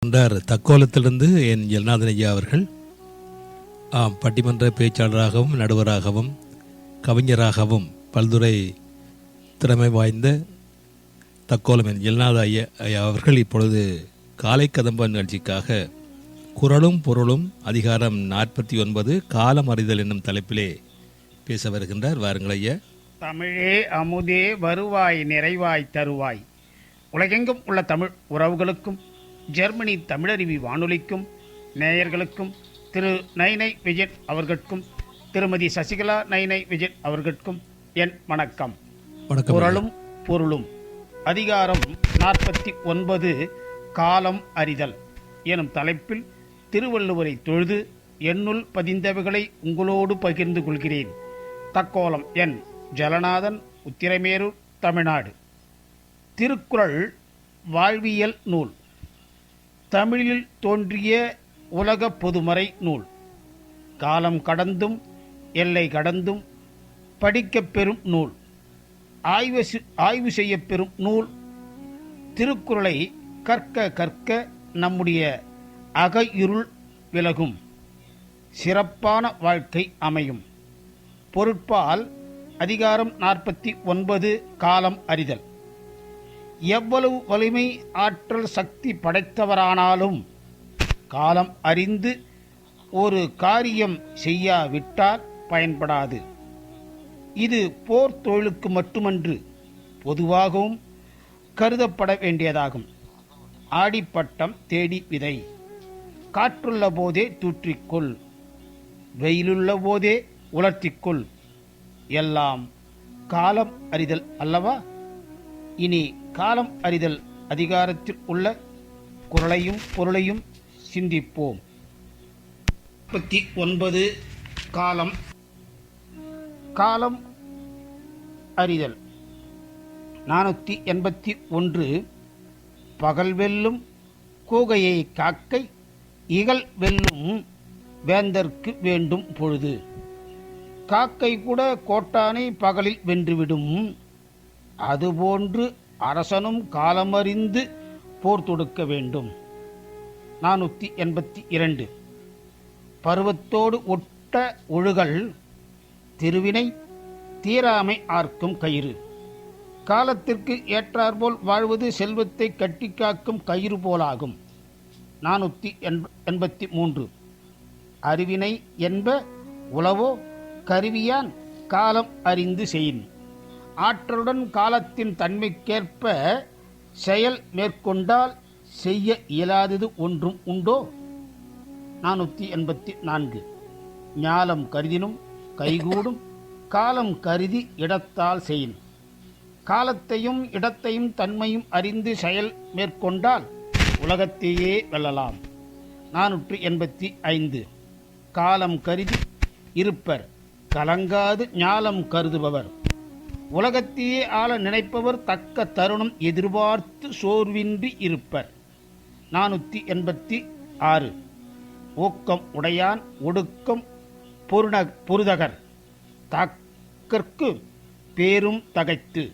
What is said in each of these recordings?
கொண்டார். தக்கோலத்திலிருந்து என் ஜெகநாதன் ஐயா அவர்கள். ஆம் பட்டிமன்ற பேச்சாளராகவும் நடுவராகவும் கவிஞராகவும் பல்துறை திறமை வாய்ந்த தக்கோலம் என் ஜெகநாத ஐயா ஐயா அவர்கள் இப்பொழுது காலை கதம்ப நிகழ்ச்சிக்காக குரலும் பொருளும் அதிகாரம் நாற்பத்தி ஒன்பது காலம் அறிதல் என்னும் தலைப்பிலே பேச வருகின்றார். வாருங்கள் ஐயா. தமிழே அமுதே வருவாய் நிறைவாய் தருவாய். உலகெங்கும் உள்ள தமிழ் உறவுகளுக்கும் ஜெர்மனி தமிழருவி வானொலிக்கும் நேயர்களுக்கும் திரு நைனை விஜயன் அவர்களுக்கும் திருமதி சசிகலா நைனை விஜயன் அவர்களுக்கும் என் வணக்கம். குரலும் பொருளும். அதிகாரம் நாற்பத்தி ஒன்பது காலம் அறிதல். எனும் தலைப்பில் திருவள்ளுவரை தொழுது என்னுள் பதிந்தவைகளை உங்களோடு பகிர்ந்து கொள்கிறேன். தக்கோலம் என் ஜலநாதன் உத்திரமேரூர் தமிழ்நாடு. திருக்குறள் வாழ்வியல் நூல். தமிழில் தோன்றிய உலக பொதுமறை நூல். காலம் கடந்தும் எல்லை கடந்தும் படிக்கப் பெறும் நூல். ஆய்வு செ- ஆய்வு செய்யப்பெறும் நூல். திருக்குறளை கற்க கற்க நம்முடைய அக இருள் விலகும். சிறப்பான வாழ்க்கை அமையும். பொருட்பால் அதிகாரம் நாற்பத்தி ஒன்பது காலம் அறிதல். எவ்வளவு வலிமை ஆற்றல் சக்தி படைத்தவரானாலும் காலம் அறிந்து ஒரு காரியம் செய்யாவிட்டால் பயன்படாது. இது போர் தொழிலுக்கு மட்டுமன்று பொதுவாகவும் கருதப்பட வேண்டியதாகும். ஆடிப்பட்டம் தேடி விதை. காற்றுள்ள போதே தூற்றிக்கொள். வெயிலுள்ள போதே உலர்த்திக்கொள். எல்லாம் காலம் அறிதல் அல்லவா? இனி காலம் அறிதல் அதிகாரத்தில் உள்ள குரலையும் பொருளையும் சிந்திப்போம். முப்பத்தி ஒன்பது காலம். காலம் அறிதல். நானூற்றி எண்பத்தி ஒன்று. பகல் வெல்லும் கூகையை காக்கை இகல் வெல்லும் வேந்தர்க்கு வேண்டும் பொழுது. காக்கை கூட கோட்டானை பகலில் வென்றுவிடும். அதுபோன்று அரசனும் காலமறிந்து போர் தொடுக்க வேண்டும். நானூற்றி எண்பத்தி இரண்டு. பருவத்தோடு ஒட்ட ஒழுகல் திருவினை தீராமை ஆர்க்கும் கயிறு. காலத்திற்கு ஏற்றாற்போல் வாழ்வது செல்வத்தை கட்டி காக்கும் கயிறு போலாகும். நானூற்றி எண்பத்தி மூன்று. அறிவினை என்ப உளவோ கருவியான் காலம் அறிந்து செயின் ஆற்றலுடன் காலத்தின் தன்மைக்கேற்ப செயல் மேற்கொண்டால் செய்ய இயலாதது ஒன்றும் உண்டோ? நானூற்றி எண்பத்தி நான்கு. ஞாலம் கருதினும் கைகூடும் காலம் கருதி இடத்தால் செய்யும். காலத்தையும் இடத்தையும் தன்மையும் அறிந்து செயல் மேற்கொண்டால் உலகத்தையே வெல்லலாம். நானூற்று எண்பத்தி ஐந்து. காலம் கருதி இருப்பர். கலங்காது ஞாலம் கருதுபவர். உலகத்தையே ஆள நினைப்பவர் தக்க தருணம் எதிர்பார்த்து சோர்வின்றி இருப்பர். நானூற்றி எண்பத்தி ஆறு. ஊக்கம் உடையான் ஒடுக்கம் பொருண பொருதகர். தாக்கற்கு பேரும் தகைத்து.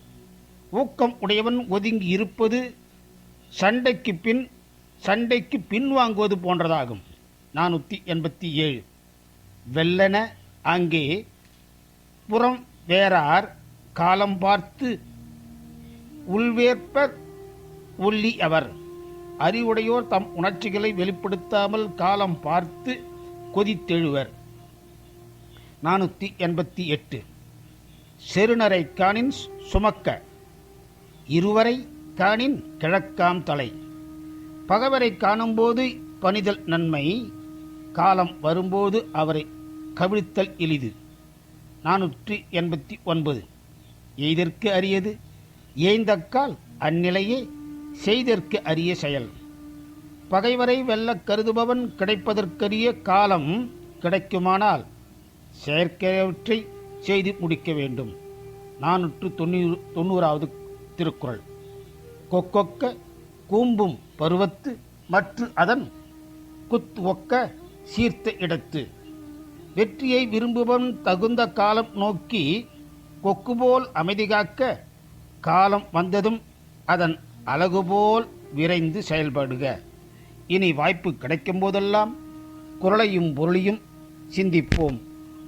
ஊக்கம் உடையவன் ஒதுங்கி இருப்பது சண்டைக்கு பின் சண்டைக்கு பின்வாங்குவது போன்றதாகும். நானூற்றி எண்பத்தி ஏழு. வெல்லன அங்கே புறம் வேறார் காலம் பார்த்து உள்வேற்பர் உள்ளி அவர். அறிவுடையோர் தம் உணர்ச்சிகளை வெளிப்படுத்தாமல் காலம் பார்த்து கொதித்தெழுவர். நானூற்றி எண்பத்தி எட்டு. செருணரை காணின் சுமக்க. இருவரை காணின் கிழக்காம் தலை. பகவரை காணும்போது பணிதல் நன்மை. காலம் வரும்போது அவரை கவிழ்த்தல் எளிது. நானூற்றி எண்பத்தி ஒன்பது. எய்தற்கு அரியது? ஏய்ந்தக்கால் அந்நிலையே செய்தற்கு அரிய செயல். பகைவரை வெல்லக் கருதுபவன் கிடைப்பதற்கரிய காலம் கிடைக்குமானால் செயற்கையவற்றை செய்து முடிக்க வேண்டும். நானூற்று தொண்ணூறு தொண்ணூறாவது திருக்குறள். கொக்கொக்க கூம்பும் பருவத்து மற்ற அதன் குத்து ஒக்க சீர்த்த இடத்து. வெற்றியை விரும்புபவன் தகுந்த காலம் நோக்கி கொக்குபோல் அமைதி காக்க காலம் வந்ததும் அதன் அழகுபோல் விரைந்து செயல்படுக. இனி வாய்ப்பு கிடைக்கும் போதெல்லாம் குரலையும் பொருளையும் சிந்திப்போம்.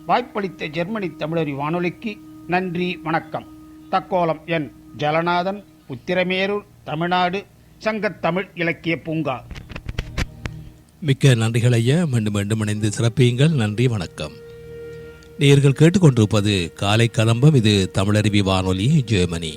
வாய்ப்பளித்த ஜெர்மனி தமிழறி வானொலிக்கு நன்றி வணக்கம். தக்கோலம் என் ஜலநாதன் உத்திரமேரூர் தமிழ்நாடு சங்கத்தமிழ் இலக்கிய பூங்கா. மிக்க நன்றிகள் ஐயா. மீண்டும் மீண்டும் இணைந்து சிறப்பியுங்கள். நன்றி வணக்கம். நேர்கள் கேட்டுக்கொண்டிருப்பது காலை கதம்பம் இது தமிழருவி வானொலி ஜெர்மனி